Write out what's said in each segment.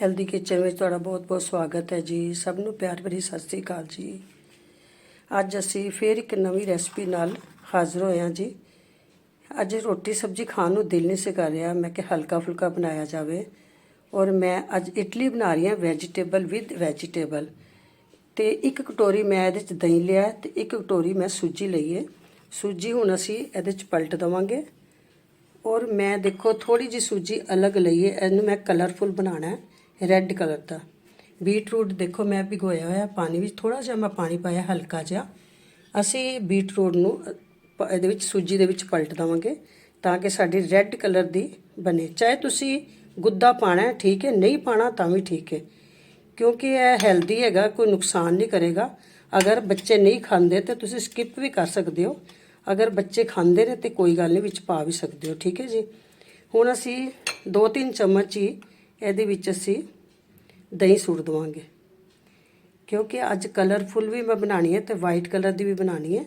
Healthy kitchen ਵਿੱਚ ਤੁਹਾਡਾ ਬਹੁਤ-ਬਹੁਤ ਸਵਾਗਤ ਹੈ ਜੀ। ਸਭ ਨੂੰ ਪਿਆਰ ਭਰੀ ਸਤਿ ਸ੍ਰੀ ਅਕਾਲ ਜੀ। ਅੱਜ ਅਸੀਂ ਫੇਰ ਇੱਕ ਨਵੀਂ ਰੈਸਪੀ ਨਾਲ ਹਾਜ਼ਰ ਹੋਏ ਹਾਂ ਜੀ। ਅੱਜ ਰੋਟੀ ਸਬਜ਼ੀ ਖਾਣ ਨੂੰ ਦਿਲ ਨਹੀਂ ਸੀ ਕਰ ਰਿਹਾ। ਮੈਂ ਕਿ ਹਲਕਾ ਫੁਲਕਾ ਬਣਾਇਆ ਜਾਵੇ ਔਰ ਮੈਂ ਅੱਜ ਇਡਲੀ ਬਣਾ ਰਹੀ ਹਾਂ ਵੈਜੀਟੇਬਲ ਵਿਦ ਵੈਜੀਟੇਬਲ ਤੇ ਇੱਕ ਕਟੋਰੀ ਮੈਂ ਇਹਦੇ ਚ ਦਹੀਂ ਲਿਆ ਤੇ ਇੱਕ ਕਟੋਰੀ ਮੈਂ ਸੂਜੀ ਲਈ ਹੈ ਸੂਜੀ ਹੁਣ ਅਸੀਂ ਇਹਦੇ ਚ ਪਲਟ ਦਵਾਂਗੇ ਔਰ ਮੈਂ ਦੇਖੋ ਥੋੜੀ ਜੀ ਸੂਜੀ ਅਲੱਗ ਲਈਏ ਇਹਨੂੰ ਮੈਂ ਕਲਰਫੁਲ ਬਣਾਉਣਾ ਹੈ। ਰੈੱਡ ਕਲਰ ਦਾ। ਬੀਟਰੂਟ ਦੇਖੋ ਮੈਂ ਭਿਗੋਇਆ ਹੋਇਆ ਪਾਣੀ ਵਿੱਚ ਥੋੜਾ ਜਿਹਾ ਮੈਂ ਪਾਣੀ ਪਾਇਆ ਹਲਕਾ ਜਿਹਾ। ਅਸੀਂ ਬੀਟਰੂਟ ਨੂੰ ਇਹਦੇ ਵਿੱਚ ਸੂਜੀ ਦੇ ਵਿੱਚ ਪਲਟ ਦਵਾਂਗੇ ਤਾਂ ਕਿ ਸਾਡੀ ਰੈੱਡ ਕਲਰ ਦੀ ਬਣੇ। ਚਾਹੇ ਤੁਸੀਂ ਗੁੱਦਾ ਪਾਣਾ ਹੈ, ਠੀਕ ਹੈ, ਨਹੀਂ ਪਾਣਾ ਤਾਂ ਵੀ ਠੀਕ ਹੈ। ਕਿਉਂਕਿ ਇਹ ਹੈਲਦੀ ਹੈਗਾ, ਕੋਈ ਨੁਕਸਾਨ ਨਹੀਂ ਕਰੇਗਾ। ਅਗਰ ਬੱਚੇ ਨਹੀਂ ਖਾਂਦੇ ਤੇ ਤੁਸੀਂ ਸਕਿਪ ਵੀ ਕਰ ਸਕਦੇ ਹੋ। ਅਗਰ ਬੱਚੇ ਖਾਂਦੇ ਨੇ ਤੇ ਕੋਈ ਗੱਲ ਨਹੀਂ, ਵਿੱਚ ਪਾ ਵੀ ਸਕਦੇ ਹੋ, ਠੀਕ ਹੈ ਜੀ। ਹੁਣ ਅਸੀਂ 2-3 ਚਮਚ ਹੀ ਇਹਦੇ ਵਿੱਚ ਅਸੀਂ ਦਹੀਂ ਸੁੱਟ ਦਵਾਂਗੇ। ਕਿਉਂਕਿ ਅੱਜ ਕਲਰਫੁਲ ਵੀ ਮੈਂ ਬਣਾਣੀ ਹੈ ਤੇ ਵਾਈਟ ਕਲਰ ਦੀ ਵੀ ਬਣਾਣੀ ਹੈ।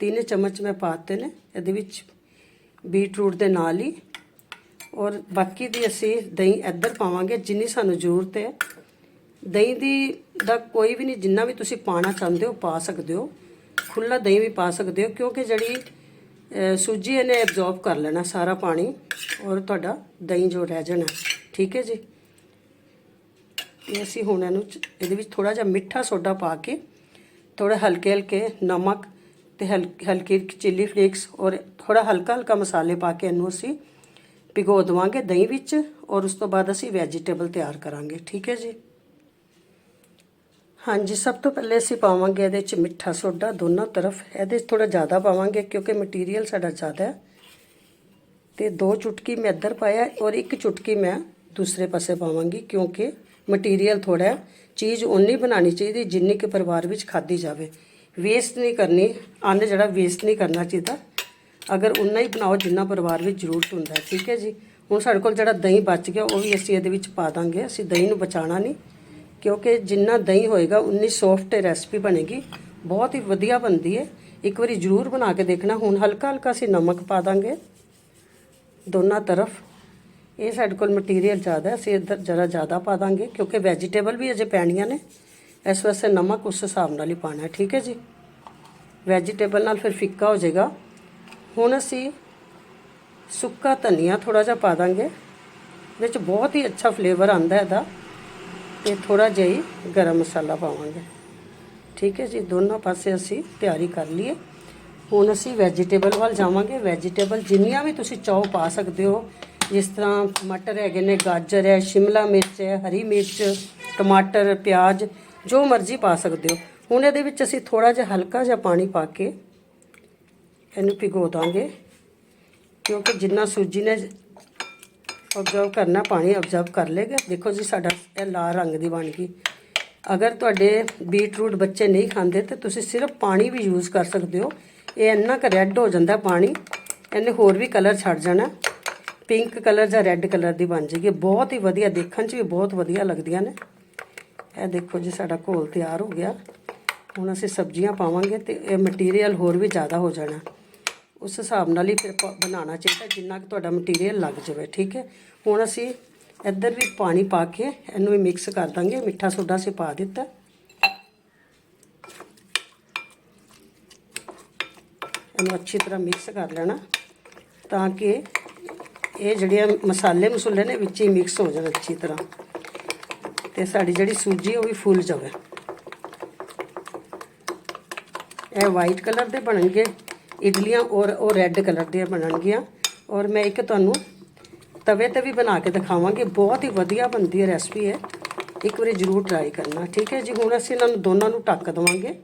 ਤਿੰਨ ਚਮਚ ਮੈਂ ਪਾਤੇ ਨੇ, ਇਹਦੇ ਵਿੱਚ ਬੀਟਰੂਟ ਦੇ ਨਾਲ ਹੀ। ਔਰ ਬਾਕੀ ਦੀ ਅਸੀਂ ਦਹੀਂ ਇੱਧਰ ਪਾਵਾਂਗੇ, ਜਿੰਨੀ ਸਾਨੂੰ ਜ਼ਰੂਰਤ ਹੈ। ਦਹੀਂ ਦੀ ਦਾ ਕੋਈ ਵੀ ਨਹੀਂ, ਜਿੰਨਾ ਵੀ ਤੁਸੀਂ ਪਾਣਾ ਚਾਹੁੰਦੇ ਹੋ, ਪਾ ਸਕਦੇ ਹੋ। ਖੁੱਲਾ ਦਹੀਂ ਵੀ ਪਾ ਸਕਦੇ ਹੋ, ਕਿਉਂਕਿ ਜਿਹੜੀ ਸੂਜੀ ਇਹਨੇ ਐਬਜ਼ੌਰਬ ਕਰ ਲੈਣਾ ਸਾਰਾ ਪਾਣੀ। ਔਰ ਤੁਹਾਡਾ ਦਹੀਂ ਜੋ ਰਹਿ ਜਾਣਾ। ਠੀਕ ਹੈ ਜੀ? ਇਹ ਅਸੀਂ ਹੁਣ ਇਹਨੂੰ ਇਹਦੇ ਵਿੱਚ ਥੋੜਾ ਜਿਹਾ ਮਿੱਠਾ ਸੋਡਾ ਪਾ ਕੇ ਥੋੜਾ ਹਲਕੇ ਹਲਕੇ ਨਮਕ ਤੇ ਹਲ- ਹਲਕੀ ਚਿੱਲੀ ਫਲੇਕਸ ਔਰ ਥੋੜਾ ਹਲਕਾ ਹਲਕਾ ਮਸਾਲੇ ਪਾ ਕੇ ਇਹਨੂੰ ਅਸੀਂ ਭਿਗੋ ਦੇਵਾਂਗੇ ਦਹੀਂ ਵਿੱਚ ਔਰ ਉਸ ਤੋਂ ਬਾਅਦ ਅਸੀਂ ਵੈਜੀਟੇਬਲ ਤਿਆਰ ਕਰਾਂਗੇ। ਠੀਕ ਹੈ ਜੀ? ਹਾਂਜੀ, ਸਭ ਤੋਂ ਪਹਿਲੇ ਅਸੀਂ ਪਾਵਾਂਗੇ ਇਹਦੇ ਵਿੱਚ ਮਿੱਠਾ ਸੋਡਾ ਦੋਨਾਂ ਤਰਫ। ਇਹਦੇ 'ਚ ਥੋੜਾ ਜ਼ਿਆਦਾ ਪਾਵਾਂਗੇ ਕਿਉਂਕਿ ਮਟੀਰੀਅਲ ਸਾਡਾ ਜ਼ਿਆਦਾ ਹੈ। ਤੇ ਦੋ ਚੁਟਕੀ ਮੈਂ ਇੱਧਰ ਪਾਇਆ ਔਰ ਇੱਕ ਚੁਟਕੀ ਮੈਂ ਦੂਸਰੇ ਪਾਸੇ ਪਾਵਾਂਗੀ ਕਿਉਂਕਿ ਮਟੀਰੀਅਲ ਥੋੜਾ ਚੀਜ਼ ਓਨੀ ਬਣਾਉਣੀ ਚਾਹੀਦੀ ਜਿੰਨੀ ਕਿ ਪਰਿਵਾਰ ਵਿੱਚ ਖਾਧੀ ਜਾਵੇ। ਵੇਸਟ ਨਹੀਂ ਕਰਨੀ, ਅੰਨ ਜਿਹੜਾ ਵੇਸਟ ਨਹੀਂ ਕਰਨਾ ਚਾਹੀਦਾ। ਅਗਰ ਉਨਾ ਹੀ ਬਣਾਓ ਜਿੰਨਾ ਪਰਿਵਾਰ ਵਿੱਚ ਜ਼ਰੂਰਤ ਹੁੰਦਾ ਹੈ, ਠੀਕ ਹੈ ਜੀ? ਹੁਣ ਸਾਡੇ ਕੋਲ ਜਿਹੜਾ ਦਹੀਂ ਬਚ ਗਿਆ, ਉਹ ਵੀ ਅਸੀਂ ਇਹਦੇ ਵਿੱਚ ਪਾ ਦਾਂਗੇ। ਅਸੀਂ ਦਹੀਂ ਨੂੰ ਬਚਾਉਣਾ ਨਹੀਂ, ਕਿਉਂਕਿ ਜਿੰਨਾ ਦਹੀਂ ਹੋਏਗਾ ਉਨੀ ਸੌਫਟ ਰੈਸਪੀ ਬਣੇਗੀ। ਬਹੁਤ ਹੀ ਵਧੀਆ ਬਣਦੀ ਹੈ। ਇੱਕ ਵਾਰੀ ਜ਼ਰੂਰ ਬਣਾ ਕੇ ਦੇਖਣਾ। ਹੁਣ ਹਲਕਾ ਹਲਕਾ ਅਸੀਂ ਨਮਕ ਪਾ ਦਾਂਗੇ, ਦੋਨਾਂ ਤਰਫ। ਇਹ ਸਾਡੇ ਕੋਲ ਮਟੀਰੀਅਲ ਜ਼ਿਆਦਾ ਅਸੀਂ ਇੱਧਰ ਜਰਾ ਜ਼ਿਆਦਾ ਪਾ ਦਾਂਗੇ, ਕਿਉਂਕਿ ਵੈਜੀਟੇਬਲ ਵੀ ਅਜੇ ਪੈਣੀਆਂ ਨੇ। ਇਸ ਵਾਸਤੇ ਨਮਕ ਉਸ ਹਿਸਾਬ ਨਾਲ ਹੀ ਪਾਣਾ ਹੈ, ਠੀਕ ਹੈ ਜੀ? ਵੈਜੀਟੇਬਲ ਨਾਲ ਫਿਰ ਫਿੱਕਾ ਹੋ ਜਾਏਗਾ। ਹੁਣ ਅਸੀਂ ਸੁੱਕਾ ਧਨੀਆ ਥੋੜਾ ਜਿਹਾ ਪਾ ਦਾਂਗੇ। ਇਹਦੇ ਵਿੱਚ ਬਹੁਤ ਹੀ ਅੱਛਾ ਫਲੇਵਰ ਆਂਦਾ ਇਹਦਾ। ਤੇ ਥੋੜਾ ਜਿਹਾ ਹੀ ਗਰਮ ਮਸਾਲਾ ਪਾਵਾਂਗੇ। ਠੀਕ ਹੈ ਜੀ, ਦੋਨੋਂ ਪਾਸੇ ਅਸੀਂ ਤਿਆਰੀ ਕਰ ਲਈਏ। ਹੁਣ ਅਸੀਂ ਵੈਜੀਟੇਬਲ ਵੱਲ ਜਾਵਾਂਗੇ। ਵੈਜੀਟੇਬਲ ਜਿੰਨੀਆਂ ਵੀ ਤੁਸੀਂ ਚਾਹੋ ਪਾ ਸਕਦੇ ਹੋ ਜਿਸ ਤਰ੍ਹਾਂ ਮਟਰ ਹੈਗੇ ਨੇ, ਗਾਜਰ ਹੈ, ਸ਼ਿਮਲਾ ਮਿਰਚ ਹੈ, ਹਰੀ ਮਿਰਚ, ਟਮਾਟਰ, ਪਿਆਜ਼, ਜੋ ਮਰਜ਼ੀ ਪਾ ਸਕਦੇ ਹੋ। ਹੁਣ ਇਹਦੇ ਵਿੱਚ ਅਸੀਂ ਥੋੜਾ ਜਿਹਾ ਹਲਕਾ ਜਿਹਾ ਪਾਣੀ ਪਾ ਕੇ ਇਹਨੂੰ ਭਿਗੋ ਦਾਂਗੇ। ਕਿਉਂਕਿ ਜਿੰਨਾ ਸੂਜੀ ਨੇ ਅਬਜ਼ਰਵ ਕਰਨਾ, ਪਾਣੀ ਅਬਜ਼ਰਵ ਕਰ ਲੇਗਾ ਦੇਖੋ ਜੀ, ਸਾਡਾ ਇਹ ਲਾਲ ਰੰਗ ਦੀ ਬਣ ਗਈ। ਅਗਰ ਤੁਹਾਡੇ ਬੀਟਰੂਟ ਬੱਚੇ ਨਹੀਂ ਖਾਂਦੇ, ਤੇ ਤੁਸੀਂ ਸਿਰਫ ਪਾਣੀ ਵੀ ਯੂਜ਼ ਕਰ ਸਕਦੇ ਹੋ। ਇਹ ਇੰਨਾ ਕੁ ਰੈੱਡ ਹੋ ਜਾਂਦਾ ਪਾਣੀ, ਇਹਨੇ ਹੋਰ ਵੀ ਕਲਰ ਛੱਡ ਜਾਣਾ। ਪਿੰਕ ਕਲਰ ਜਾਂ ਰੈੱਡ ਕਲਰ ਦੀ ਬਣ ਜਾਏਗੀ। ਬਹੁਤ ਹੀ ਵਧੀਆ, ਦੇਖਣ 'ਚ ਵੀ ਬਹੁਤ ਵਧੀਆ ਲੱਗਦੀਆਂ ਨੇ। ਇਹ ਦੇਖੋ ਜੀ, ਸਾਡਾ ਘੋਲ ਤਿਆਰ ਹੋ ਗਿਆ। ਹੁਣ ਅਸੀਂ ਸਬਜ਼ੀਆਂ ਪਾਵਾਂਗੇ ਤੇ ਇਹ ਮਟੀਰੀਅਲ ਹੋਰ ਵੀ ਜ਼ਿਆਦਾ ਹੋ ਜਾਣਾ। ਉਸ ਹਿਸਾਬ ਨਾਲ ਹੀ ਫਿਰ ਪ- ਬਣਾਉਣਾ ਚਾਹੀਦਾ, ਜਿੰਨਾ ਕਿ ਤੁਹਾਡਾ ਮਟੀਰੀਅਲ ਲੱਗ ਜਾਵੇ, ਠੀਕ ਹੈ? ਹੁਣ ਅਸੀਂ ਇੱਧਰ ਵੀ ਪਾਣੀ ਪਾ ਕੇ ਇਹਨੂੰ ਵੀ ਮਿਕਸ ਕਰ ਦਾਂਗੇ। ਮਿੱਠਾ ਸੋਡਾ ਅਸੀਂ ਪਾ ਦਿੱਤਾ। ਇਹਨੂੰ ਅੱਛੀ ਤਰ੍ਹਾਂ ਮਿਕਸ ਕਰ ਲੈਣਾ ਤਾਂ ਕਿ ਇਹ ਜਿਹੜੇ ਮਸਾਲੇ ਮਸੂਲੇ ਨੇ ਵਿੱਚ ਹੀ ਮਿਕਸ ਹੋ ਜਾਣ ਅੱਛੀ ਤਰ੍ਹਾਂ। ਤੇ ਸਾਡੀ ਜਿਹੜੀ ਸੂਜੀ ਉਹ ਵੀ ਫੁੱਲ ਜਾਵੇ। ਇਹ ਵਾਈਟ ਕਲਰ ਦੇ ਬਣਨਗੇ, ਇਡਲੀਆਂ ਔਰ ਉਹ ਰੈੱਡ ਕਲਰ ਦੀਆਂ ਬਣਨਗੀਆਂ। ਔਰ ਮੈਂ ਇੱਕ ਤੁਹਾਨੂੰ ਤਵੇ ਤੇ ਵੀ ਬਣਾ ਕੇ ਦਿਖਾਵਾਂਗੀ, ਬਹੁਤ ਹੀ ਵਧੀਆ ਬਣਦੀ ਹੈ ਰੈਸਪੀ ਹੈ ਇੱਕ ਵਾਰੀ ਜ਼ਰੂਰ ਟਰਾਈ ਕਰਨਾ, ਠੀਕ ਹੈ ਜੀ? ਹੁਣ ਅਸੀਂ ਇਹਨਾਂ ਨੂੰ ਦੋਨਾਂ ਨੂੰ ਢੱਕ ਦੇਵਾਂਗੇ।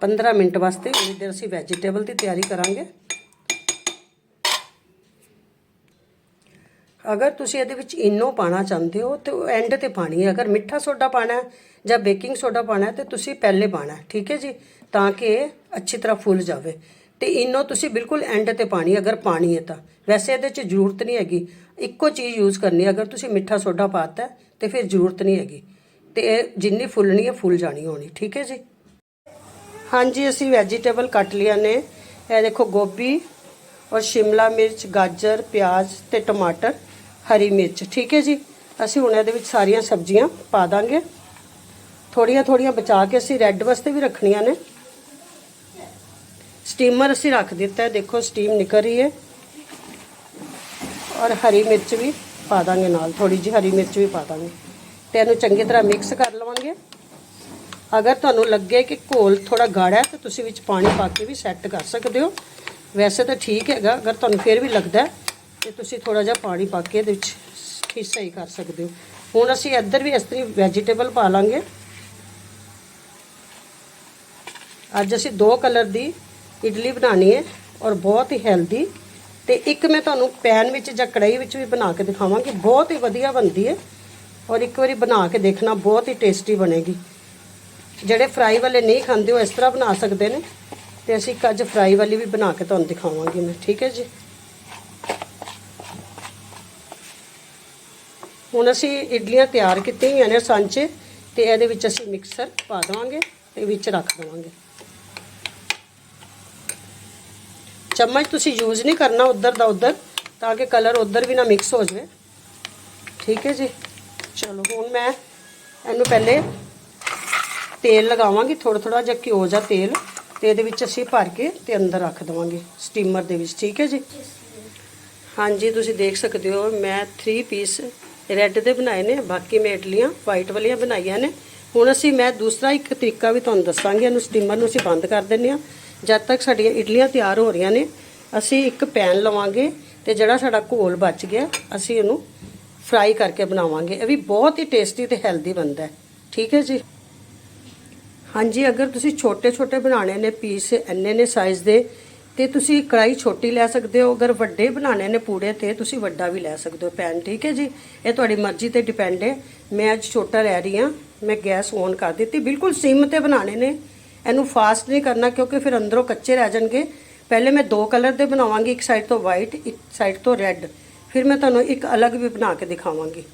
15 ਮਿੰਟ ਵਾਸਤੇ, ਉਨੀ ਦੇਰ ਅਸੀਂ ਵੈਜੀਟੇਬਲ ਦੀ ਤਿਆਰੀ ਕਰਾਂਗੇ। ਅਗਰ ਤੁਸੀਂ ਇਹਦੇ ਵਿੱਚ ਇਨੋ ਪਾਣਾ ਚਾਹੁੰਦੇ ਹੋ ਤੇ ਉਹ ਐਂਡ ਤੇ ਪਾਣੀ ਹੈ। ਅਗਰ ਮਿੱਠਾ ਸੋਡਾ ਪਾਣਾ ਜਾਂ ਬੇਕਿੰਗ ਸੋਡਾ ਪਾਣਾ ਹੈ ਤੇ ਤੁਸੀਂ ਪਹਿਲੇ ਪਾਣਾ ਠੀਕ ਹੈ ਜੀ? ਤਾਂ ਕਿ ਇਹ ਅੱਛੀ ਤਰ੍ਹਾਂ ਫੁੱਲ ਜਾਵੇ। ਤੇ ਇਨੋ ਤੁਸੀਂ ਬਿਲਕੁਲ ਐਂਡ ਤੇ ਪਾਣੀ ਅਗਰ ਪਾਣੀ ਹੈ ਤਾਂ। ਵੈਸੇ ਇਹਦੇ 'ਚ ਜ਼ਰੂਰਤ ਨਹੀਂ ਹੈਗੀ। ਇੱਕੋ ਚੀਜ਼ ਯੂਜ਼ ਕਰਨੀ ਅਗਰ ਤੁਸੀਂ ਮਿੱਠਾ ਸੋਡਾ ਪਾਤਾ ਹੈ ਤੇ ਫਿਰ ਜ਼ਰੂਰਤ ਨਹੀਂ ਹੈਗੀ। ਤੇ ਇਹ ਜਿੰਨੀ ਫੁੱਲਣੀ ਹੈ, ਫੁੱਲ ਜਾਣੀ ਹੋਣੀ, ਠੀਕ ਹੈ ਜੀ? ਹਾਂਜੀ, ਅਸੀਂ ਵੈਜੀਟੇਬਲ ਕੱਟ ਲਿਆ ਨੇ। ਇਹ ਦੇਖੋ ਗੋਭੀ ਔਰ ਸ਼ਿਮਲਾ ਮਿਰਚ, ਗਾਜਰ, ਪਿਆਜ਼ ਤੇ ਟਮਾਟਰ। ਹਰੀ ਮਿਰਚ, ਠੀਕ ਹੈ ਜੀ? ਅਸੀਂ ਹੁਣ ਇਹਦੇ ਵਿੱਚ ਸਾਰੀਆਂ ਸਬਜ਼ੀਆਂ ਪਾ ਦਾਂਗੇ। ਥੋੜੀਆਂ ਥੋੜੀਆਂ ਬਚਾ ਕੇ ਅਸੀਂ ਰੈੱਡ ਵਾਸਤੇ ਵੀ ਰੱਖਣੀਆਂ ਨੇ। ਸਟੀਮਰ ਅਸੀਂ ਰੱਖ ਦਿੱਤਾ ਹੈ। ਦੇਖੋ, ਸਟੀਮ ਨਿਕਲ ਰਹੀ ਹੈ। ਔਰ ਹਰੀ ਮਿਰਚ ਵੀ ਪਾ ਦਾਂਗੇ ਨਾਲ। ਥੋੜੀ ਜਿਹੀ ਹਰੀ ਮਿਰਚ ਵੀ ਪਾ ਦਾਂਗੇ। ਤੇ ਇਹਨੂੰ ਚੰਗੀ ਤਰ੍ਹਾਂ ਮਿਕਸ ਕਰ ਲਵਾਂਗੇ। ਅਗਰ ਤੁਹਾਨੂੰ ਲੱਗੇ ਕਿ ਘੋਲ ਥੋੜਾ ਗਾੜਾ ਹੈ, ਤਾਂ ਤੁਸੀਂ ਵਿੱਚ ਪਾਣੀ ਪਾ ਕੇ ਵੀ ਸੈੱਟ ਕਰ ਸਕਦੇ ਹੋ। ਵੈਸੇ ਤਾਂ ਠੀਕ ਹੈਗਾ। ਅਗਰ ਤੁਹਾਨੂੰ ਫਿਰ ਵੀ ਲੱਗਦਾ ਤੇ ਤੁਸੀਂ ਥੋੜਾ ਜਿਹਾ ਪਾਣੀ ਪਾ ਕੇ ਇਹਦੇ ਵਿੱਚ ਠੀਕ ਸਹੀ ਕਰ ਸਕਦੇ ਹੋ। ਹੁਣ ਅਸੀਂ ਇੱਧਰ ਵੀ ਇਸ ਤਰੀ ਵੈਜੀਟੇਬਲ ਪਾ ਲਾਂਗੇ। ਅੱਜ ਅਸੀਂ ਦੋ ਕਲਰ ਦੀ ਇਡਲੀ ਬਣਾਣੀ ਹੈ ਔਰ ਬਹੁਤ ਹੀ ਹੈਲਦੀ ਤੇ ਇੱਕ ਮੈਂ ਤੁਹਾਨੂੰ ਪੈਨ ਵਿੱਚ ਜਾਂ ਕੜਾਈ ਵਿੱਚ ਵੀ ਬਣਾ ਕੇ ਦਿਖਾਵਾਂਗੀ। ਬਹੁਤ ਹੀ ਵਧੀਆ ਬਣਦੀ ਹੈ ਔਰ ਇੱਕ ਵਾਰੀ ਬਣਾ ਕੇ ਦੇਖਣਾ, ਬਹੁਤ ਹੀ ਟੇਸਟੀ ਬਣੇਗੀ। ਜਿਹੜੇ ਫਰਾਈ ਵਾਲੇ ਨਹੀਂ ਖਾਂਦੇ ਉਹ ਇਸ ਤਰ੍ਹਾਂ ਬਣਾ ਸਕਦੇ ਨੇ ਤੇ ਅਸੀਂ ਇੱਕ ਅੱਜ ਫਰਾਈ ਵਾਲੀ ਵੀ ਬਣਾ ਕੇ ਤੁਹਾਨੂੰ ਦਿਖਾਵਾਂਗੀ ਮੈਂ। ਠੀਕ ਹੈ ਜੀ? ਹੁਣ ਅਸੀਂ ਇਡਲੀਆਂ ਤਿਆਰ ਕੀਤੀਆਂ ਹੋਈਆਂ ਨੇ ਸਾਂਚੇ ਤੇ ਇਹਦੇ ਵਿੱਚ ਅਸੀਂ ਮਿਕਸਰ ਪਾ ਦੇਵਾਂਗੇ ਤੇ ਵਿੱਚ ਰੱਖ ਦੇਵਾਂਗੇ। ਚਮਚ ਤੁਸੀਂ ਯੂਜ਼ ਨਹੀਂ ਕਰਨਾ ਉਧਰ ਦਾ ਉਧਰ ਤਾਂ ਕਿ ਕਲਰ ਉਧਰ ਵੀ ਨਾ ਮਿਕਸ ਹੋ ਜਾਵੇ। ਠੀਕ ਹੈ ਜੀ? ਚਲੋ ਹੁਣ ਮੈਂ ਇਹਨੂੰ ਪਹਿਲੇ ਤੇਲ ਲਗਾਵਾਂਗੀ ਥੋੜਾ ਥੋੜਾ ਜਿਹਾ ਘਿਓ ਜਾਂ ਤੇਲ ਤੇ ਇਹਦੇ ਵਿੱਚ ਅਸੀਂ ਭਰ ਕੇ ਤੇ ਅੰਦਰ ਰੱਖ ਦੇਵਾਂਗੇ ਸਟੀਮਰ ਦੇ ਵਿੱਚ। ਠੀਕ ਹੈ ਜੀ? ਹਾਂਜੀ ਤੁਸੀਂ ਦੇਖ ਸਕਦੇ ਹੋ ਮੈਂ 3 ਪੀਸ ਰੈੱਡ ਦੇ ਬਣਾਏ ਨੇ, ਬਾਕੀ ਮੈਂ ਇਡਲੀਆਂ ਵਾਈਟ ਵਾਲੀਆਂ ਬਣਾਈਆਂ ਨੇ। ਹੁਣ ਅਸੀਂ, ਮੈਂ ਦੂਸਰਾ ਇੱਕ ਤਰੀਕਾ ਵੀ ਤੁਹਾਨੂੰ ਦੱਸਾਂਗੀ, ਇਹਨੂੰ ਸਟੀਮਰ ਨੂੰ ਅਸੀਂ ਬੰਦ ਕਰ ਦਿੰਨੇ ਆ ਜਦ ਤੱਕ ਸਾਡੀਆਂ ਇਡਲੀਆਂ ਤਿਆਰ ਹੋ ਰਹੀਆਂ ਨੇ, ਅਸੀਂ ਇੱਕ ਪੈਨ ਲਵਾਂਗੇ ਤੇ ਜਿਹੜਾ ਸਾਡਾ ਘੋਲ ਬਚ ਗਿਆ, ਅਸੀਂ ਇਹਨੂੰ ਫਰਾਈ ਕਰਕੇ ਬਣਾਵਾਂਗੇ। ਇਹ ਵੀ ਬਹੁਤ ਹੀ ਟੇਸਟੀ ਤੇ ਹੈਲਦੀ ਬਣਦਾ ਹੈ। ਠੀਕ ਹੈ ਜੀ? ਹਾਂਜੀ, ਅਗਰ ਤੁਸੀਂ ਛੋਟੇ ਛੋਟੇ ਬਣਾਣੇ ਨੇ ਪੀਸ ਇੰਨੇ ਨੇ ਸਾਈਜ਼ ਦੇ ਤੇ ਤੁਸੀਂ ਕੜਾਈ ਛੋਟੀ ਲੈ ਸਕਦੇ ਹੋ, ਅਗਰ ਵੱਡੇ ਬਣਾਣੇ ਨੇ ਪੂੜੇ ਤੇ ਤੁਸੀਂ ਵੱਡਾ ਵੀ ਲੈ ਸਕਦੇ ਹੋ ਪੈਨ ਠੀਕ ਹੈ ਜੀ? ਇਹ ਤੁਹਾਡੀ ਮਰਜ਼ੀ ਤੇ ਡਿਪੈਂਡ ਹੈ। ਮੈਂ ਅੱਜ ਛੋਟਾ ਲੈ ਰਹੀ ਹਾਂ, ਮੈਂ ਗੈਸ ਔਨ ਕਰ ਦਿੱਤੀ। ਬਿਲਕੁਲ ਸਿਮ ਤੇ ਬਣਾਣੇ ਨੇ। ਇਹਨੂੰ ਫਾਸਟ ਨਹੀਂ ਕਰਨਾ, ਕਿਉਂਕਿ ਫਿਰ ਅੰਦਰੋਂ ਕੱਚੇ ਰਹਿ ਜਾਣਗੇ। ਪਹਿਲੇ ਮੈਂ ਦੋ ਕਲਰ ਦੇ ਬਣਾਵਾਂਗੀ, ਇੱਕ ਸਾਈਡ ਤੋਂ ਵਾਈਟ ਇੱਕ ਸਾਈਡ ਤੋਂ ਰੈੱਡ ਫਿਰ ਮੈਂ ਤੁਹਾਨੂੰ ਇੱਕ ਅਲੱਗ ਵੀ ਬਣਾ ਕੇ ਦਿਖਾਵਾਂਗੀ।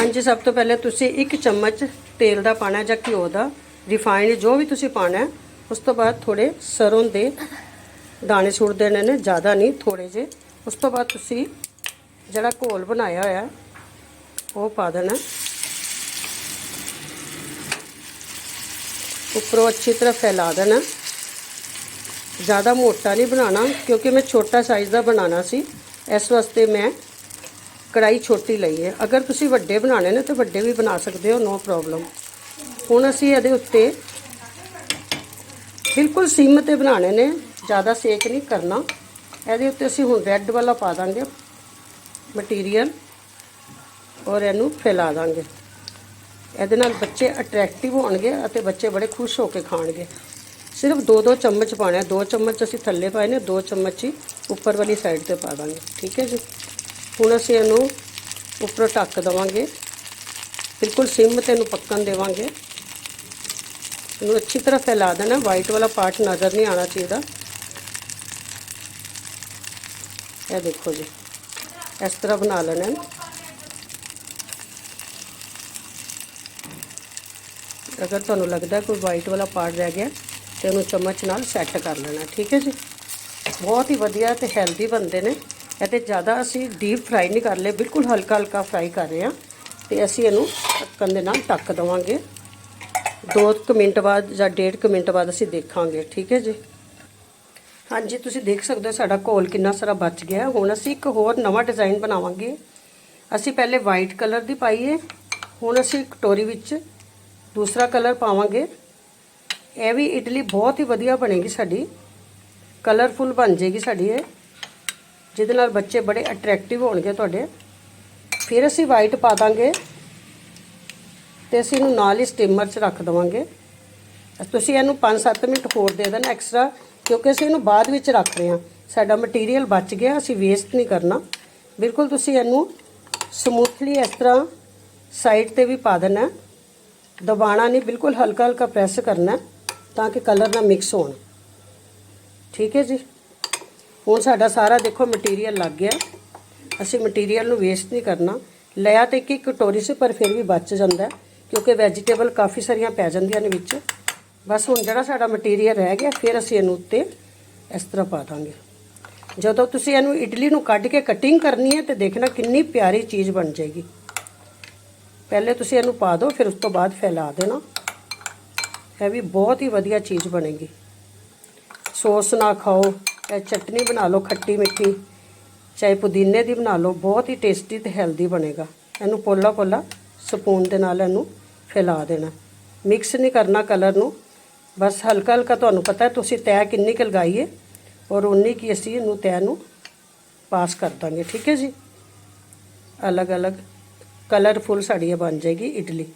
ਹਾਂਜੀ, ਸਭ ਤੋਂ ਪਹਿਲੇ ਤੁਸੀਂ ਇੱਕ ਚਮਚ ਤੇਲ ਦਾ ਪਾਣਾ ਜਾਂ ਘਿਓ ਦਾ ਰਿਫਾਈਨਡ ਜੋ ਵੀ ਤੁਸੀਂ ਪਾਣਾ ਹੈ। ਉਸ ਤੋਂ ਬਾਅਦ ਥੋੜੇ ਸਰੋਂ ਦੇ ਦਾਣੇ ਸੁੱਟ ਦੇਣੇ ਨੇ, ਜ਼ਿਆਦਾ ਨਹੀਂ ਥੋੜੇ ਜੇ ਉਸ ਤੋਂ ਬਾਅਦ ਤੁਸੀਂ ਜਿਹੜਾ ਘੋਲ ਬਣਾਇਆ ਹੋਇਆ, ਉਹ ਪਾ ਦੇਣਾ। ਉੱਪਰੋਂ ਅੱਛੀ ਤਰ੍ਹਾਂ ਫੈਲਾ ਦੇਣਾ। ਜ਼ਿਆਦਾ ਮੋਟਾ ਨਹੀਂ ਬਣਾਉਣਾ, ਕਿਉਂਕਿ ਮੈਂ ਛੋਟਾ ਸਾਈਜ਼ ਦਾ ਬਣਾਉਣਾ ਸੀ। ਇਸ ਵਾਸਤੇ ਮੈਂ ਕੜਾਈ ਛੋਟੀ ਲਈ ਹੈ। ਅਗਰ ਤੁਸੀਂ ਵੱਡੇ ਬਣਾਣੇ ਨੇ, ਤਾਂ ਵੱਡੇ ਵੀ ਬਣਾ ਸਕਦੇ ਹੋ ਨੋ ਪ੍ਰੋਬਲਮ ਹੁਣ ਅਸੀਂ ਇਹਦੇ ਉੱਤੇ ਬਿਲਕੁਲ ਸਿਮ ਤੇ ਬਣਾਣੇ ਨੇ, ਜ਼ਿਆਦਾ ਸੇਕ ਨਹੀਂ ਕਰਨਾ। ਇਹਦੇ ਉੱਤੇ ਅਸੀਂ ਹੁਣ ਰੈੱਡ ਵਾਲਾ ਪਾ ਦਾਂਗੇ ਮਟੀਰੀਅਲ ਔਰ ਇਹਨੂੰ ਫੈਲਾ ਦਾਂਗੇ। ਇਹਦੇ ਨਾਲ ਬੱਚੇ ਅਟਰੈਕਟਿਵ ਹੋਣਗੇ ਅਤੇ ਬੱਚੇ ਬੜੇ ਖੁਸ਼ ਹੋ ਕੇ ਖਾਣਗੇ। ਸਿਰਫ 2-2 ਚਮਚ ਪਾਣਾ 2 ਚਮਚ ਅਸੀਂ ਥੱਲੇ ਪਾਏ ਨੇ 2 ਚਮਚ ਹੀ ਉੱਪਰ ਵਾਲੀ ਸਾਈਡ ਤੇ ਪਾ ਦਾਂਗੇ, ਠੀਕ ਹੈ ਜੀ? ਹੁਣ ਅਸੀਂ ਇਹਨੂੰ ਉੱਪਰੋਂ ਢੱਕ ਦੇਵਾਂਗੇ। ਬਿਲਕੁਲ ਸਿਮ ਤੇ ਇਹਨੂੰ ਪੱਕਣ ਦੇਵਾਂਗੇ। ਇਹਨੂੰ ਅੱਛੀ ਤਰ੍ਹਾਂ ਫੈਲਾ ਦੇਣਾ ਵਾਈਟ ਵਾਲਾ ਪਾਰਟ ਨਜ਼ਰ ਨਹੀਂ ਆਣਾ ਚਾਹੀਦਾ। ਇਹ ਦੇਖੋ ਜੀ, ਇਸ ਤਰ੍ਹਾਂ ਬਣਾ ਲੈਣਾ ਅਗਰ ਤੁਹਾਨੂੰ ਲੱਗਦਾ ਕੋਈ ਵਾਈਟ ਵਾਲਾ ਪਾਰਟ ਰਹਿ ਗਿਆ, ਤੇ ਉਹਨੂੰ ਚਮਚ ਨਾਲ ਸੈੱਟ ਕਰ ਲੈਣਾ, ਠੀਕ ਹੈ ਜੀ? ਬਹੁਤ ਹੀ ਵਧੀਆ ਤੇ ਹੈਲਦੀ ਬਣਦੇ ਨੇ। ਇਹ ਜ਼ਿਆਦਾ ਅਸੀਂ ਡੀਪ ਫਰਾਈ ਨਹੀਂ ਕਰ ਲਏ ਬਿਲਕੁਲ ਹਲਕਾ ਹਲਕਾ ਫਰਾਈ ਕਰ ਰਹੇ ਹਾਂ। ਤੇ ਅਸੀਂ ਇਹਨੂੰ ਢੱਕਣ ਦੇ ਨਾਲ ਢੱਕ ਦੇਵਾਂਗੇ। 2 ਮਿੰਟ ਬਾਅਦ ਜਾਂ 1.5 ਮਿੰਟ ਬਾਅਦ ਅਸੀਂ ਦੇਖਾਂਗੇ, ਠੀਕ ਹੈ ਜੀ? ਹਾਂਜੀ, ਤੁਸੀਂ ਦੇਖ ਸਕਦੇ ਹੋ ਸਾਡਾ ਘੋਲ ਕਿੰਨਾ ਸਾਰਾ ਬਚ ਗਿਆ। ਹੁਣ ਅਸੀਂ ਇੱਕ ਹੋਰ ਨਵਾਂ ਡਿਜ਼ਾਈਨ ਬਣਾਵਾਂਗੇ। ਅਸੀਂ ਪਹਿਲੇ ਵਾਈਟ ਕਲਰ ਦੀ ਪਾਈਏ ਹੁਣ ਅਸੀਂ ਕਟੋਰੀ ਵਿੱਚ ਦੂਸਰਾ ਕਲਰ ਪਾਵਾਂਗੇ। ਇਹ ਵੀ ਇਡਲੀ ਬਹੁਤ ਹੀ ਵਧੀਆ ਬਣੇਗੀ ਸਾਡੀ। ਕਲਰਫੁਲ ਬਣ ਜੇਗੀ ਸਾਡੀ ਇਹ। ਜਿਹਦੇ ਨਾਲ ਬੱਚੇ ਬੜੇ ਅਟਰੈਕਟਿਵ ਹੋਣਗੇ ਤੁਹਾਡੇ। ਫਿਰ ਅਸੀਂ ਵਾਈਟ ਪਾ ਦਾਂਗੇ। ਤੇ ਅਸੀਂ ਇਹਨੂੰ ਨਾਲ ਹੀ ਸਟੀਮਰ 'ਚ ਰੱਖ ਦਵਾਂਗੇ। ਤੁਸੀਂ ਇਹਨੂੰ 5-7 ਮਿੰਟ ਹੋਰ ਦੇ ਦੇਣਾ ਐਕਸਟਰਾ ਕਿਉਂਕਿ ਅਸੀਂ ਇਹਨੂੰ ਬਾਅਦ ਵਿੱਚ ਰੱਖ ਰਹੇ ਹਾਂ। ਸਾਡਾ ਮਟੀਰੀਅਲ ਬਚ ਗਿਆ, ਅਸੀਂ ਵੇਸਟ ਨਹੀਂ ਕਰਨਾ। ਬਿਲਕੁਲ ਤੁਸੀਂ ਇਹਨੂੰ ਸਮੂਥਲੀ ਇਸ ਤਰ੍ਹਾਂ ਸਾਈਡ ਤੇ ਵੀ ਪਾ ਦੇਣਾ ਦਬਾਣਾ ਨਹੀਂ, ਬਿਲਕੁਲ ਹਲਕਾ ਹਲਕਾ ਪ੍ਰੈਸ ਕਰਨਾ ਤਾਂ ਕਿ ਕਲਰ ਨਾ ਮਿਕਸ ਹੋਣ। ਠੀਕ ਹੈ ਜੀ? ਹੁਣ ਸਾਡਾ ਸਾਰਾ ਦੇਖੋ ਮਟੀਰੀਅਲ ਲੱਗ ਗਿਆ। ਅਸੀਂ ਮਟੀਰੀਅਲ ਨੂੰ ਵੇਸਟ ਨਹੀਂ ਕਰਨਾ। ਲਿਆ ਤੇ ਇੱਕ ਇੱਕ ਕਟੋਰੀ ਸੀ ਪਰ ਫਿਰ ਵੀ ਬਚ ਜਾਂਦਾ ਕਿਉਂਕਿ ਵੈਜੀਟੇਬਲ ਕਾਫੀ ਸਾਰੀਆਂ ਪੈ ਜਾਂਦੀਆਂ ਨੇ ਵਿੱਚ। ਬਸ ਹੁਣ ਜਿਹੜਾ ਸਾਡਾ ਮਟੀਰੀਅਲ ਰਹਿ ਗਿਆ, ਫਿਰ ਅਸੀਂ ਇਹਨੂੰ ਉੱਤੇ ਇਸ ਤਰ੍ਹਾਂ ਪਾ ਦਾਂਗੇ। ਜਦੋਂ ਤੁਸੀਂ ਇਹਨੂੰ ਇਡਲੀ ਨੂੰ ਕੱਢ ਕੇ ਕਟਿੰਗ ਕਰਨੀ ਹੈ ਤੇ ਦੇਖਣਾ ਕਿੰਨੀ ਪਿਆਰੀ ਚੀਜ਼ ਬਣ ਜਾਏਗੀ। ਪਹਿਲੇ ਤੁਸੀਂ ਇਹਨੂੰ ਪਾ ਦਿਓ, ਫਿਰ ਉਸ ਤੋਂ ਬਾਅਦ ਫੈਲਾ ਦੇਣਾ। ਇਹ ਵੀ ਬਹੁਤ ਹੀ ਵਧੀਆ ਚੀਜ਼ ਬਣੇਗੀ। ਸੌਸ ਨਾ ਖਾਓ, ਇਹ ਚਟਨੀ ਬਣਾ ਲਓ ਖੱਟੀ ਮਿੱਠੀ, ਚਾਹੇ ਪੁਦੀਨੇ ਦੀ ਬਣਾ ਲਓ, ਬਹੁਤ ਹੀ ਟੇਸਟੀ ਤੇ ਹੈਲਦੀ ਬਣੇਗਾ। ਇਹਨੂੰ ਪੋਲਾ ਪੋਲਾ ਸਪੂਨ ਦੇ ਨਾਲ ਇਹਨੂੰ ਫੈਲਾ ਦੇਣਾ। ਮਿਕਸ ਨਹੀਂ ਕਰਨਾ ਕਲਰ ਨੂੰ। ਬਸ ਹਲਕਾ ਹਲਕਾ ਤੁਹਾਨੂੰ ਪਤਾ ਤੁਸੀਂ ਤੈ ਕਿੰਨੀ ਕੁ ਲਗਾਈ ਹੈ ਔਰ ਉਨੀ ਕੀ ਅਸੀਂ ਇਹਨੂੰ ਤੈ ਨੂੰ ਪਾਸ ਕਰ ਦਾਂਗੇ, ਠੀਕ ਹੈ ਜੀ? ਅਲੱਗ ਅਲੱਗ ਕਲਰਫੁਲ ਸਾਡੀ ਇਹ ਬਣ ਜਾਏਗੀ ਇਡਲੀ।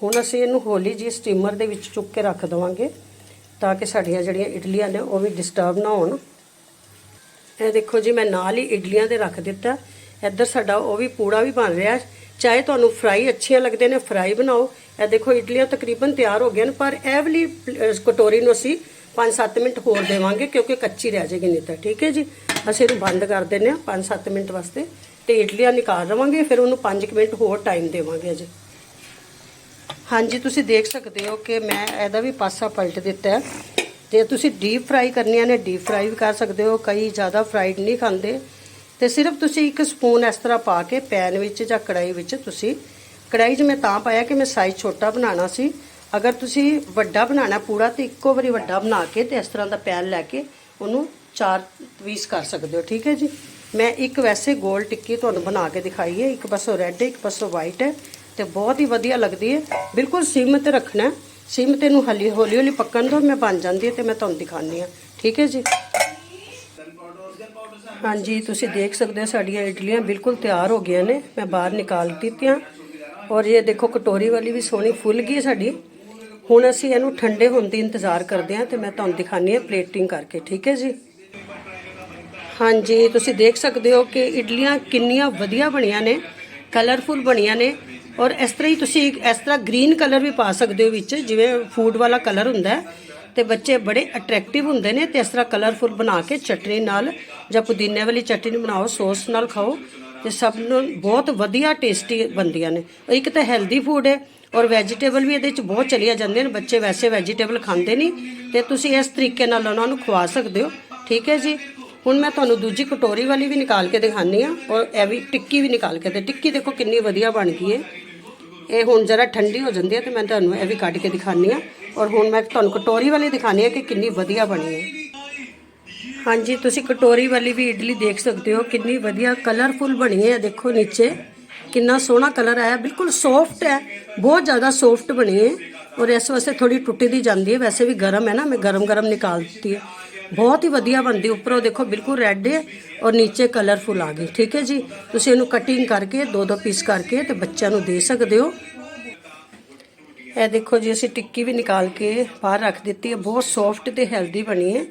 ਹੁਣ ਅਸੀਂ ਇਹਨੂੰ ਹੌਲੀ ਜੀ ਸਟੀਮਰ ਦੇ ਵਿੱਚ ਚੁੱਕ ਕੇ ਰੱਖ ਦਵਾਂਗੇ ਤਾਂ ਕਿ ਸਾਡੀਆਂ ਜਿਹੜੀਆਂ ਇਡਲੀਆਂ ਨੇ ਉਹ ਵੀ ਡਿਸਟਰਬ ਨਾ ਹੋਣ। ਇਹ ਦੇਖੋ ਜੀ, ਮੈਂ ਨਾਲ ਹੀ ਇਡਲੀਆਂ ਦੇ ਰੱਖ ਦਿੱਤਾ। ਇੱਧਰ ਸਾਡਾ ਉਹ ਵੀ ਪੂੜਾ ਵੀ ਬਣ ਰਿਹਾ। ਚਾਹੇ ਤੁਹਾਨੂੰ ਫਰਾਈ ਅੱਛੀਆਂ ਲੱਗਦੇ ਨੇ ਫਰਾਈ ਬਣਾਓ। ਇਹ ਦੇਖੋ, ਇਡਲੀਆਂ ਤਕਰੀਬਨ ਤਿਆਰ ਹੋ ਗਈਆਂ ਨੇ, ਪਰ ਇਹ ਵਾਲੀ ਕਟੋਰੀ ਨੂੰ ਅਸੀਂ 5-7 ਮਿੰਟ ਹੋਰ ਦੇਵਾਂਗੇ, ਕਿਉਂਕਿ ਕੱਚੀ ਰਹਿ ਜਾਏਗੀ ਨਹੀਂ ਤਾਂ। ਠੀਕ ਹੈ ਜੀ? ਅਸੀਂ ਇਹਨੂੰ ਬੰਦ ਕਰ ਦਿੰਦੇ ਹਾਂ 5-7 ਮਿੰਟ ਵਾਸਤੇ ਤੇ ਇਡਲੀਆਂ ਨਿਕਾਲ ਦੇਵਾਂਗੇ, ਫਿਰ ਉਹਨੂੰ 5 ਮਿੰਟ ਹੋਰ ਟਾਈਮ ਦੇਵਾਂਗੇ ਅਜੇ। ਹਾਂਜੀ, ਤੁਸੀਂ ਦੇਖ ਸਕਦੇ ਹੋ ਕਿ ਮੈਂ ਇਹਦਾ ਵੀ ਪਾਸਾ ਪਲਟ ਦਿੱਤਾ ਹੈ। ਜੇ ਤੁਸੀਂ ਡੀਪ ਫਰਾਈ ਕਰਨੀਆਂ ਨੇ ਡੀਪ ਫਰਾਈ ਵੀ ਕਰ ਸਕਦੇ ਹੋ, ਕਈ ਜ਼ਿਆਦਾ ਫਰਾਈਡ ਨਹੀਂ ਖਾਂਦੇ। ਤੇ ਸਿਰਫ ਤੁਸੀਂ ਇੱਕ ਸਪੂਨ ਇਸ ਤਰ੍ਹਾਂ ਪਾ ਕੇ ਪੈਨ ਵਿੱਚ ਜਾਂ ਕੜਾਈ ਵਿੱਚ ਤੁਸੀਂ ਕੜਾਈ 'ਚ ਮੈਂ ਤਾਂ ਪਾਇਆ ਕਿ ਮੈਂ ਸਾਈਜ਼ ਛੋਟਾ ਬਣਾਉਣਾ ਸੀ। ਅਗਰ ਤੁਸੀਂ ਵੱਡਾ ਬਣਾਉਣਾ ਪੂਰਾ ਤੇ ਇੱਕੋ ਵਾਰੀ ਵੱਡਾ ਬਣਾ ਕੇ ਤੇ ਇਸ ਤਰ੍ਹਾਂ ਦਾ ਪੈਨ ਲੈ ਕੇ ਉਹਨੂੰ ਚਾਰ ਪੀਸ ਕਰ ਸਕਦੇ ਹੋ, ਠੀਕ ਹੈ ਜੀ? ਮੈਂ ਇੱਕ ਵੈਸੇ ਗੋਲ ਟਿੱਕੀ ਤੁਹਾਨੂੰ ਬਣਾ ਕੇ ਦਿਖਾਈ ਹੈ। ਇੱਕ ਪਾਸੋਂ ਰੈੱਡ ਹੈ, ਇੱਕ ਪਾਸੋਂ ਵਾਈਟ ਹੈ ਤੇ ਬਹੁਤ ਹੀ ਵਧੀਆ ਲੱਗਦੀ ਹੈ। ਬਿਲਕੁਲ ਸਿਮ ਤੇ ਰੱਖਣਾ ਸਿਮ ਤੇ ਨੂੰ ਹੌਲੀ ਹੌਲੀ ਹੌਲੀ ਪੱਕਣ ਤੋਂ ਮੈਂ ਬਣ ਜਾਂਦੀ ਹੈ ਤੇ ਮੈਂ ਤੁਹਾਨੂੰ ਦਿਖਾਉਂਦੀ ਹਾਂ। ਠੀਕ ਹੈ ਜੀ? ਹਾਂਜੀ, ਤੁਸੀਂ ਦੇਖ ਸਕਦੇ ਹੋ, ਸਾਡੀਆਂ ਇਡਲੀਆਂ ਬਿਲਕੁਲ ਤਿਆਰ ਹੋ ਗਈਆਂ ਨੇ। ਮੈਂ ਬਾਹਰ ਨਿਕਾਲ ਦਿੱਤੀਆਂ। ਔਰ ਇਹ ਦੇਖੋ, ਕਟੋਰੀ ਵਾਲੀ ਵੀ ਸੋਹਣੀ ਫੁੱਲ ਗਈ ਸਾਡੀ। ਹੁਣ ਅਸੀਂ ਇਹਨੂੰ ਠੰਡੇ ਹੋਣ ਦੀ ਇੰਤਜ਼ਾਰ ਕਰਦੇ ਹਾਂ ਤੇ ਮੈਂ ਤੁਹਾਨੂੰ ਦਿਖਾਉਂਦੀ ਹਾਂ ਪਲੇਟਿੰਗ ਕਰਕੇ। ਠੀਕ ਹੈ ਜੀ? ਹਾਂਜੀ, ਤੁਸੀਂ ਦੇਖ ਸਕਦੇ ਹੋ ਕਿ ਇਡਲੀਆਂ ਕਿੰਨੀਆਂ ਵਧੀਆ ਬਣੀਆਂ ਨੇ, ਕਲਰਫੁਲ ਬਣੀਆਂ ਨੇ। ਔਰ ਇਸ ਤਰ੍ਹਾਂ ਹੀ ਤੁਸੀਂ ਇਸ ਤਰ੍ਹਾਂ ਗ੍ਰੀਨ ਕਲਰ ਵੀ ਪਾ ਸਕਦੇ ਹੋ ਵਿੱਚ, ਜਿਵੇਂ ਫੂਡ ਵਾਲਾ ਕਲਰ ਹੁੰਦਾ ਹੈ, ਤੇ ਬੱਚੇ ਬੜੇ ਅਟਰੈਕਟਿਵ ਹੁੰਦੇ ਨੇ ਤੇ ਇਸ ਤਰ੍ਹਾਂ ਕਲਰਫੁਲ ਬਣਾ ਕੇ ਚਟਨੀ ਨਾਲ ਜਾਂ ਪੁਦੀਨੇ ਵਾਲੀ ਚਟਨੀ ਬਣਾਓ ਸੌਸ ਨਾਲ ਖਾਓ, ਤੇ ਸਭ ਨੂੰ ਬਹੁਤ ਵਧੀਆ ਟੇਸਟੀ ਬਣਦੀਆਂ ਨੇ। ਇੱਕ ਤਾਂ ਹੈਲਦੀ ਫੂਡ ਹੈ ਔਰ ਵੈਜੀਟੇਬਲ ਵੀ ਇਹਦੇ ਵਿੱਚ ਬਹੁਤ ਚਲੀਆਂ ਜਾਂਦੀਆਂ ਨੇ, ਬੱਚੇ ਵੈਸੇ ਵੈਜੀਟੇਬਲ ਖਾਂਦੇ ਨਹੀਂ, ਤੇ ਤੁਸੀਂ ਇਸ ਤਰੀਕੇ ਨਾਲ ਉਹਨਾਂ ਨੂੰ ਖਵਾ ਸਕਦੇ ਹੋ। ਠੀਕ ਹੈ ਜੀ? ਹੁਣ ਮੈਂ ਤੁਹਾਨੂੰ ਦੂਜੀ ਕਟੋਰੀ ਵਾਲੀ ਵੀ ਨਿਕਾਲ ਕੇ ਦਿਖਾਣੀ ਆ ਔਰ ਇਹ ਵੀ ਟਿੱਕੀ ਵੀ ਨਿਕਾਲ ਕੇ ਤੇ ਟਿੱਕੀ ਦੇਖੋ ਕਿੰਨੀ ਵਧੀਆ ਬਣ ਗਈ ਹੈ। ਇਹ ਹੁਣ ਜਰਾ ਠੰਡੀ ਹੋ ਜਾਂਦੀ ਹੈ ਤੇ ਮੈਂ ਤੁਹਾਨੂੰ ਇਹ ਵੀ ਕੱਢ ਕੇ ਦਿਖਾਣੀ ਆ ਔਰ ਹੁਣ ਮੈਂ ਤੁਹਾਨੂੰ ਕਟੋਰੀ ਵਾਲੀ ਦਿਖਾਣੀ ਆ ਕਿ ਕਿੰਨੀ ਵਧੀਆ ਬਣੀ ਹੈ। ਹਾਂਜੀ, ਤੁਸੀਂ ਕਟੋਰੀ ਵਾਲੀ ਵੀ ਇਡਲੀ ਦੇਖ ਸਕਦੇ ਹੋ। ਕਿੰਨੀ ਵਧੀਆ ਕਲਰਫੁਲ ਬਣੀ ਹੈ। ਦੇਖੋ ਨੀਚੇ ਕਿੰਨਾ ਸੋਹਣਾ ਕਲਰ ਆਇਆ। ਬਿਲਕੁਲ ਸੌਫਟ ਹੈ। ਬਹੁਤ ਜ਼ਿਆਦਾ ਸੌਫਟ ਬਣੀ ਹੈ। ਔਰ ਇਸ ਵਾਸਤੇ ਥੋੜੀ ਟੁੱਟੀ ਦੀ ਜਾਂਦੀ ਹੈ। ਵੈਸੇ ਵੀ ਗਰਮ ਹੈ ਨਾ। ਮੈਂ ਗਰਮ ਗਰਮ ਨਿਕਾਲ ਦਿੱਤੀ ਹੈ। ਬਹੁਤ ਹੀ ਵਧੀਆ ਬਣਦੀ, ਉੱਪਰੋਂ ਦੇਖੋ ਬਿਲਕੁਲ ਰੈੱਡ ਹੈ ਔਰ ਨੀਚੇ ਕਲਰਫੁਲ ਆ ਗਈ, ਠੀਕ ਹੈ ਜੀ? ਤੁਸੀਂ ਇਹਨੂੰ ਕਟਿੰਗ ਕਰਕੇ ਦੋ ਦੋ ਪੀਸ ਕਰਕੇ ਤੇ ਬੱਚਿਆਂ ਨੂੰ ਦੇ ਸਕਦੇ ਹੋ। ਇਹ ਦੇਖੋ ਜੀ, ਅਸੀਂ ਟਿੱਕੀ ਵੀ ਨਿਕਾਲ ਕੇ ਬਾਹਰ ਰੱਖ ਦਿੱਤੀ ਹੈ, ਬਹੁਤ ਸੌਫਟ ਤੇ ਹੈਲਦੀ ਬਣੀ ਹੈ।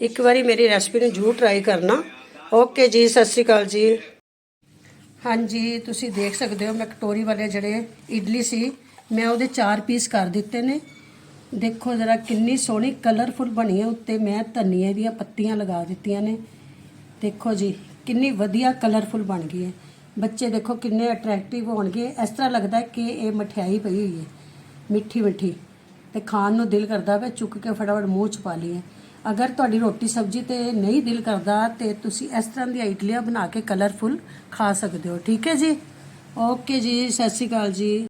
ਇੱਕ ਵਾਰੀ ਮੇਰੀ ਰੈਸਪੀ ਨੂੰ ਜ਼ਰੂਰ ਟਰਾਈ ਕਰਨਾ। ਓਕੇ ਜੀ, ਸਤਿ ਸ਼੍ਰੀ ਅਕਾਲ ਜੀ। ਹਾਂਜੀ, ਤੁਸੀਂ ਦੇਖ ਸਕਦੇ ਹੋ, ਮੈਂ ਕਟੋਰੀ ਵਾਲੇ ਜਿਹੜੇ ਇਡਲੀ ਸੀ, ਮੈਂ ਉਹਦੇ ਚਾਰ ਪੀਸ ਕਰ ਦਿੱਤੇ ਨੇ। ਦੇਖੋ ਜਰਾ ਕਿੰਨੀ ਸੋਹਣੀ ਕਲਰਫੁਲ ਬਣੀ ਹੈ, ਉੱਤੇ ਮੈਂ ਧਨੀਏ ਦੀਆਂ ਪੱਤੀਆਂ ਲਗਾ ਦਿੱਤੀਆਂ ਨੇ। ਦੇਖੋ ਜੀ, ਕਿੰਨੀ ਵਧੀਆ ਕਲਰਫੁਲ ਬਣ ਗਈ ਹੈ। ਬੱਚੇ ਦੇਖੋ ਕਿੰਨੇ ਅਟਰੈਕਟਿਵ ਹੋਣਗੇ। ਇਸ ਤਰ੍ਹਾਂ ਲੱਗਦਾ ਕਿ ਇਹ ਮਠਿਆਈ ਪਈ ਹੋਈ ਹੈ, ਮਿੱਠੀ ਮਿੱਠੀ। ਤੇ ਖਾਣ ਨੂੰ ਦਿਲ ਕਰਦਾ ਵੇ ਚੁੱਕ ਕੇ ਫਟਾਫਟ ਮੂੰਹ ਚ ਪਾ ਲਈਏ। ਅਗਰ ਤੁਹਾਡੀ ਰੋਟੀ ਸਬਜ਼ੀ ਤੇ ਨਹੀਂ ਦਿਲ ਕਰਦਾ, ਤੇ ਤੁਸੀਂ ਇਸ ਤਰ੍ਹਾਂ ਦੀਆਂ ਇਡਲੀਆਂ ਬਣਾ ਕੇ ਕਲਰਫੁਲ ਖਾ ਸਕਦੇ ਹੋ। ਠੀਕ ਹੈ ਜੀ? ਓਕੇ ਜੀ, ਸਤਿ ਸ਼੍ਰੀ ਅਕਾਲ ਜੀ।